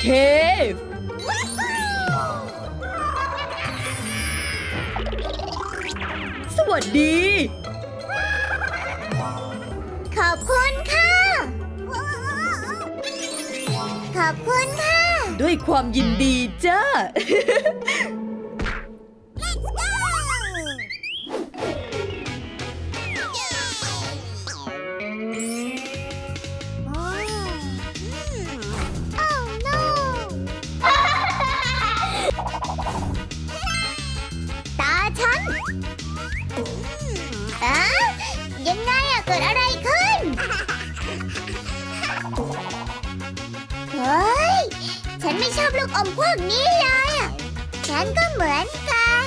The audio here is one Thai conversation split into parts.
เค สวัสดี ขอบคุณค่ะ ขอบคุณค่ะ ด้วยความยินดีจ้า พวกนี้เลยอะฉันก็เหมือนกัน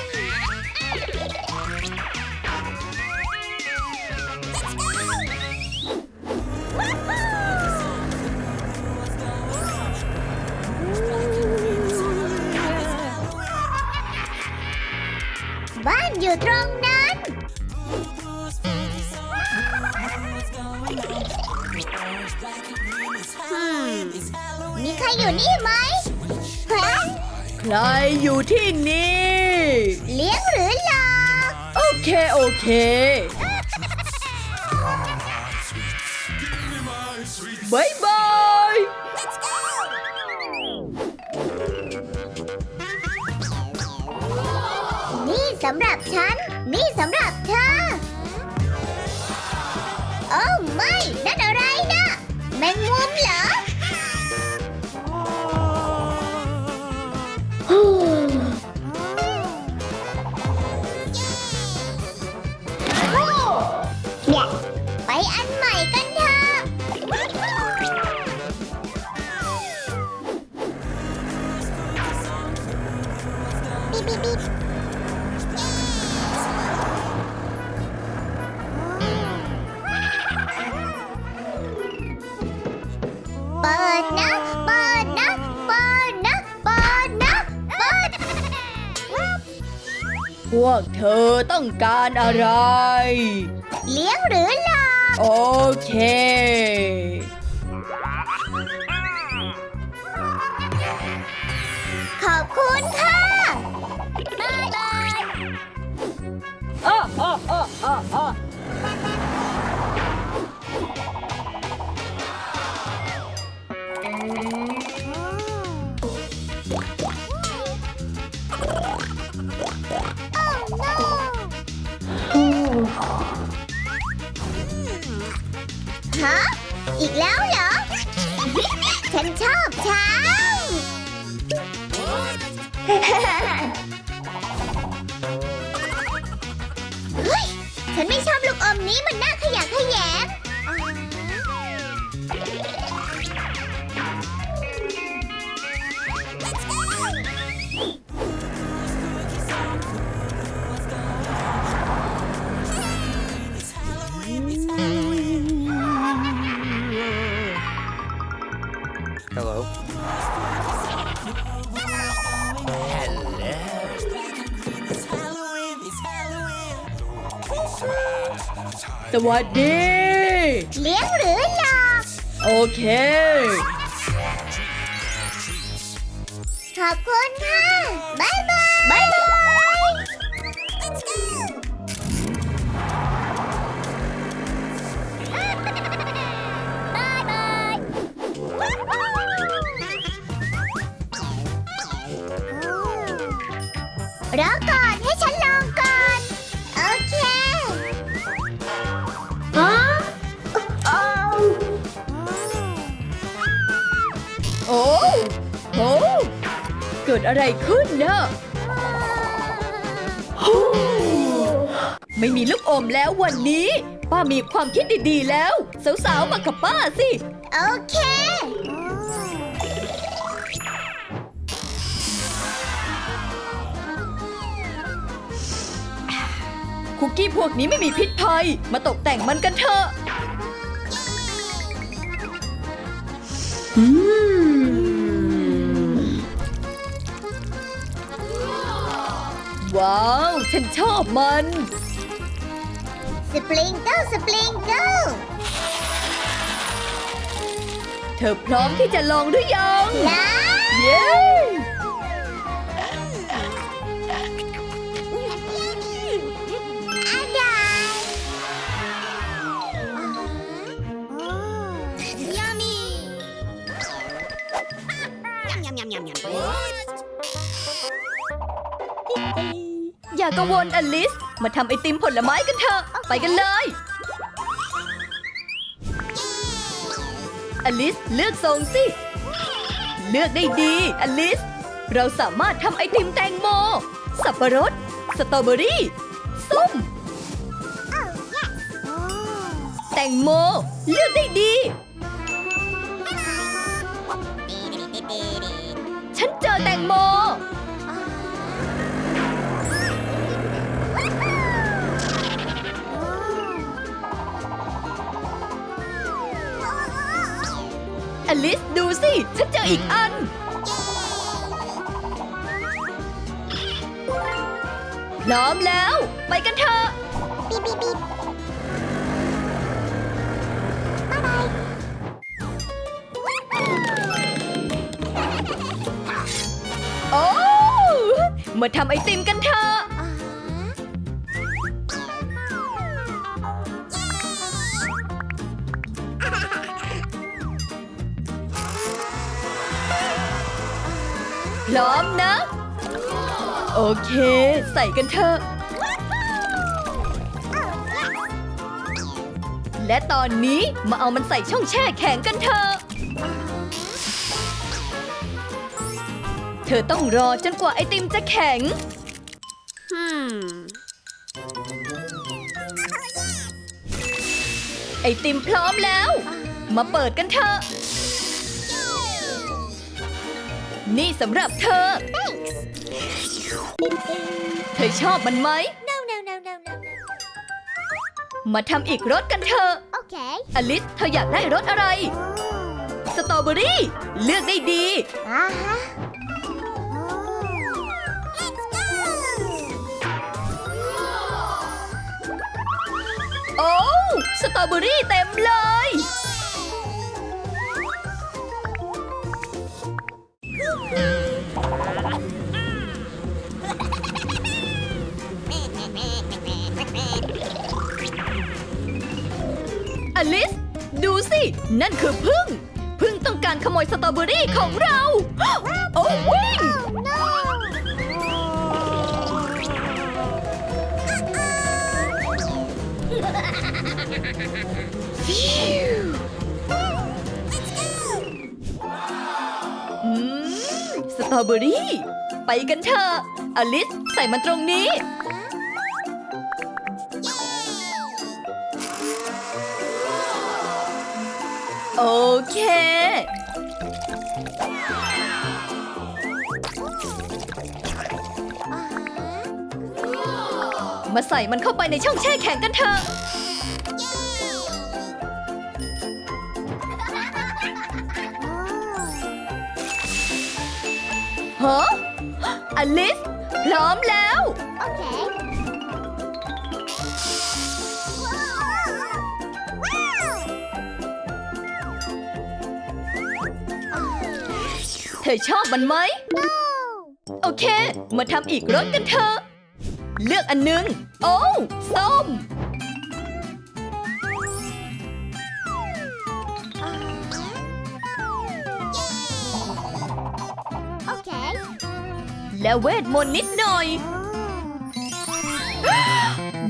บ้านอยู่ตรงนั้นมีใครอยู่นี่ไหมฮะ ใครอยู่ที่นี่ เลี้ยงหรือหลอก โอเค โอเค นะเปิดพวกเธอต้องการอะไร เลี้ยงหรือหลอก โอเค อีกแล้วเหรอ ฉันชอบช้างเฮ้ย ฉันไม่ชอบลูกอมนี้มันน่าขยะแขยง วัสดี เลี้ยงหรือหลอกโอเค ขอบคุณค่ะ บ๊ายบาย บ๊ายบาย ดอะไรขึ้นนะไม่มีลูกอมแล้ววันนี้ ป้ามีความคิดดีๆแล้ว สาวๆ มากับป้าสิ โอเค คุกกี้พวกนี้ไม่มีพิษภัย มาตกแต่งมันกันเถอะ ว้าว ฉันชอบมัน สปริงเกิลสปริงเกิลเธอพร้อมที่จะลองหรือยัง นะเย้อะไรยามี Yum, yum, yum, yum, yum. อย่ากังวลอลิส มาทำไอติมผลไม้กันเถอะ ไปกันเลย อลิสเลือกทรงสิ เลือกได้ดี อลิส เราสามารถทำไอติมแตงโม สับปะรด สตรอเบอรี่ ส้ม แตงโม เลือกได้ดี ฉันเจอแตงโม สดูสิ ฉันเจออีกอันพร้อมแล้ว ไปกันเถอะ บีบบีบบีบบ๊ายบายโอ้ มาทำไอติมกันเถอะ พร้อมนะ โอเค ใส่กันเถอะ และตอนนี้มาเอามันใส่ช่องแช่แข็งกันเถอะ เธอต้องรอจนกว่าไอติมจะแข็ง ไอติมพร้อมแล้ว มาเปิดกันเถอะ นี่สำหรับเธอเธอชอบมันไหม no no no no no no มาทำอีกรสกันเถอะโอเคอลิส เธออยากได้รสอะไร สตรอเบอรี่ เลือกได้ดี อ่าฮะโอ้ สตรอเบอรี่เต็มเลย นั่นคือพึ่ง พึ่งต้องการขโมยสตรอเบอรี่ของเรา โอ้วิ่งสตรอเบอรี่ ไปกันเถอะ อลิส ใส่มันตรงนี้ โอเค มาใส่มันเข้าไปในช่องแช่แข็งกันเถอะ ฮะอลิส พร้อมแล้ว โอเค อชอบมันไหม โอเค มาทำอีกรสกันเถอะ เลือกอันหนึง โอ้ส้มโอเคและเวทมนต์นิดหน่อย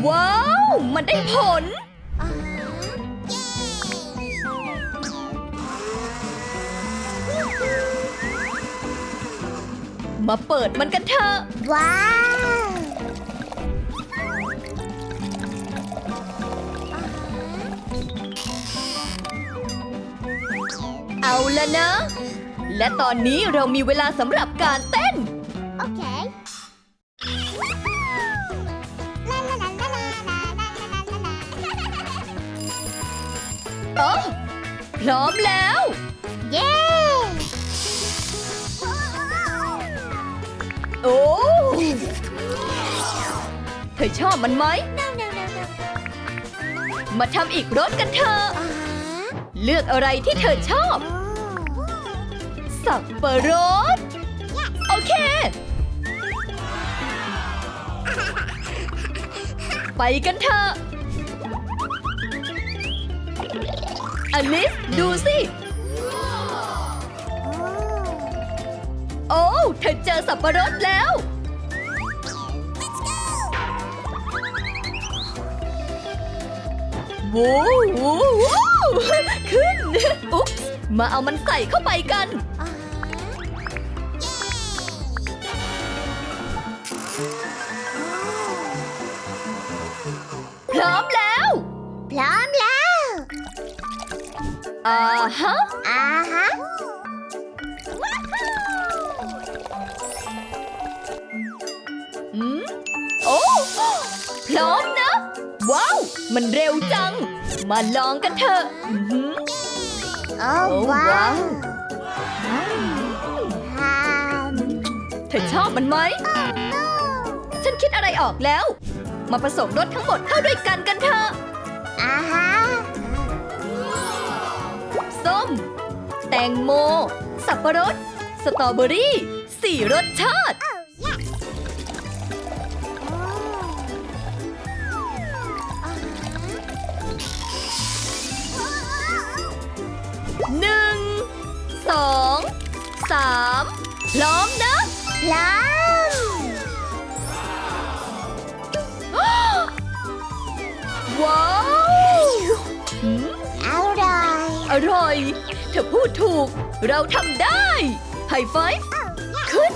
ว้าว มันได้ผล มาเปิดมันกันเถอะ ว้าเอาละนะ และตอนนี้เรามีเวลาสำหรับการเต้น โอเคพร้อมแล้ว เธอชอบมันไหม no no no no มาทำอีกรสกันเถอะอ่าเลือกอะไรที่เธอชอบ สับปะรด โอเค ไปกันเถอะ อลิส ดูสิ โอ้ เธอเจอสับปะรดแล้ว ว้าวว้าวขึ้น อุ๊ปส์มาเอามันใส่เข้าไปกันพร้อมแล้ว พร้อมแล้วอ่าฮะอ่าฮะอืมโอ้พร้อมนะ ว้าว มันเร็วจัง มาลองกันเถอะอื้อหือโอ้โอ้ว้าว้าววฮามเธอชอบมันไหม ฉันคิดอะไรออกแล้ว มาผสมรสทั้งหมดเข้าด้วยกันกันเถอะอ่าฮะส้ม แตงโม สับปะรด สตรอเบอรี่ สี่รสชาติ สองสามพร้อมนะพร้อมว้าวหืมอร่อย อร่อย เธอพูดถูก เราทำได้ไฮไฟว์ขึ้น